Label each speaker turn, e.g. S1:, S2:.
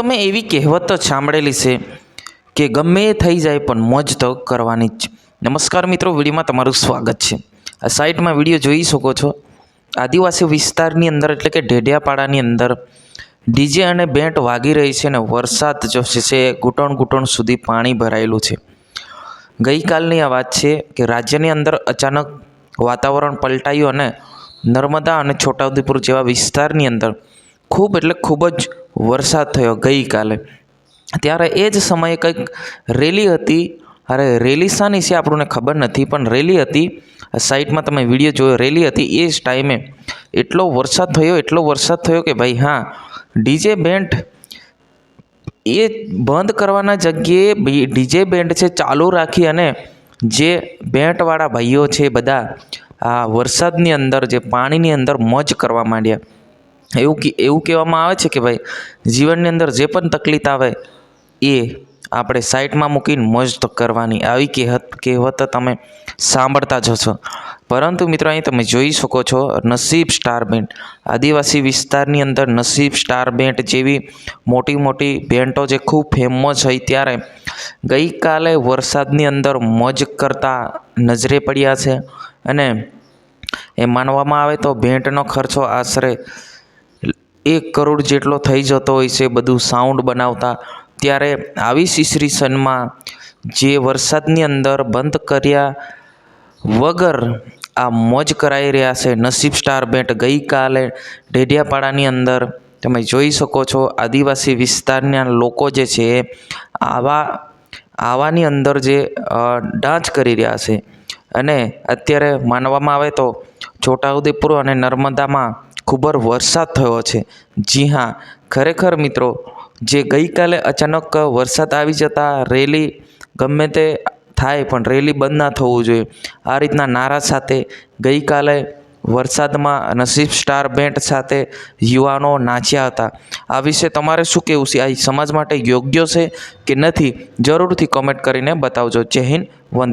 S1: તમે એવી કહેવત સાંભળેલી છે કે ગમે એ થઈ જાય પણ મોજ તો કરવાની જ. નમસ્કાર મિત્રો, વિડીયોમાં તમારું સ્વાગત છે. આ સાઇટમાં વીડિયો જોઈ શકો છો. આદિવાસી વિસ્તારની અંદર, એટલે કે ઢેઢિયાપાડાની અંદર, ડીજે અને બેન્ટ વાગી રહી છે અને વરસાદ જો છે ઘૂંટણ ઘૂંટણ સુધી પાણી ભરાયેલું છે. ગઈકાલની આ વાત છે કે રાજ્યની અંદર અચાનક વાતાવરણ પલટાયું અને નર્મદા અને છોટાઉદેપુર જેવા વિસ્તારની અંદર ખૂબ, એટલે ખૂબ જ વરસાદ થયો ગઈકાલે. ત્યારે એ જ સમયે કંઈક રેલી હતી. અરે રેલી શાની છે આપણને ખબર નથી, પણ રેલી હતી. સાઈડમાં તમે વીડિયો જોયો, રેલી હતી એ જ ટાઈમે. એટલો વરસાદ થયો, એટલો વરસાદ થયો કે ભાઈ હા, ડીજે બેન્ટ એ બંધ કરવાના જગ્યાએ ડીજે બેન્ડ છે ચાલુ રાખી અને જે બેન્ટવાળા ભાઈઓ છે બધા, આ વરસાદની અંદર, જે પાણીની અંદર મોજ કરવા માંડ્યા. એવું એવું કહેવામાં આવે છે કે ભાઈ, જીવનની અંદર જે પણ તકલીફ આવે, એ આપણે સાઈડમાં મૂકીને મોજ તો કરવાની. આવી કહેવત કહેવત તમે સાંભળતા જ હશો. પરંતુ મિત્રો, અહીં તમે જોઈ શકો છો, નસીબ સ્ટાર બેન્ડ આદિવાસી વિસ્તારની અંદર નસીબ સ્ટાર બેન્ડ જેવી મોટી મોટી બેન્ટો જે ખૂબ ફેમસ હોય ત્યારે ગઈકાલે વરસાદની અંદર મોજ કરતા નજરે પડ્યા છે. અને એ માનવામાં આવે તો ભેંટનો ખર્ચો આશરે એક કરોડ જેટલો થઈ જતો હોય છે, બધું સાઉન્ડ બનાવતા. ત્યારે આવી સનમાં જે વરસાદની અંદર બંધ કર્યા વગર આ મોજ કરાઈ રહ્યા છે. નસીબ સ્ટાર બેટ ગઈકાલે ઢેઢિયાપાડાની અંદર. તમે જોઈ શકો છો, આદિવાસી વિસ્તારના લોકો જે છે, આવા, આવાની અંદર જે ડાંચ કરી રહ્યા છે. અને અત્યારે માનવામાં આવે તો છોટાઉદેપુર અને નર્મદામાં ખૂબ જ વરસાદ થયો છે. જી હા, ખરેખર મિત્રો, જે ગઈકાલે અચાનક વરસાદ આવી જતા રેલી ગમે તે થાય, પણ રેલી બંધ ના થવું જોઈએ. આ રીતના નારા સાથે ગઈકાલે વરસાદમાં નસીબ સ્ટાર બેન્ડ સાથે યુવાનો નાચ્યા હતા. આ વિશે તમારે શું કહેવું છે? આ સમાજ માટે યોગ્ય છે કે નથી? જરૂરથી કોમેન્ટ કરીને બતાવજો. જય હિન્દ, વંદે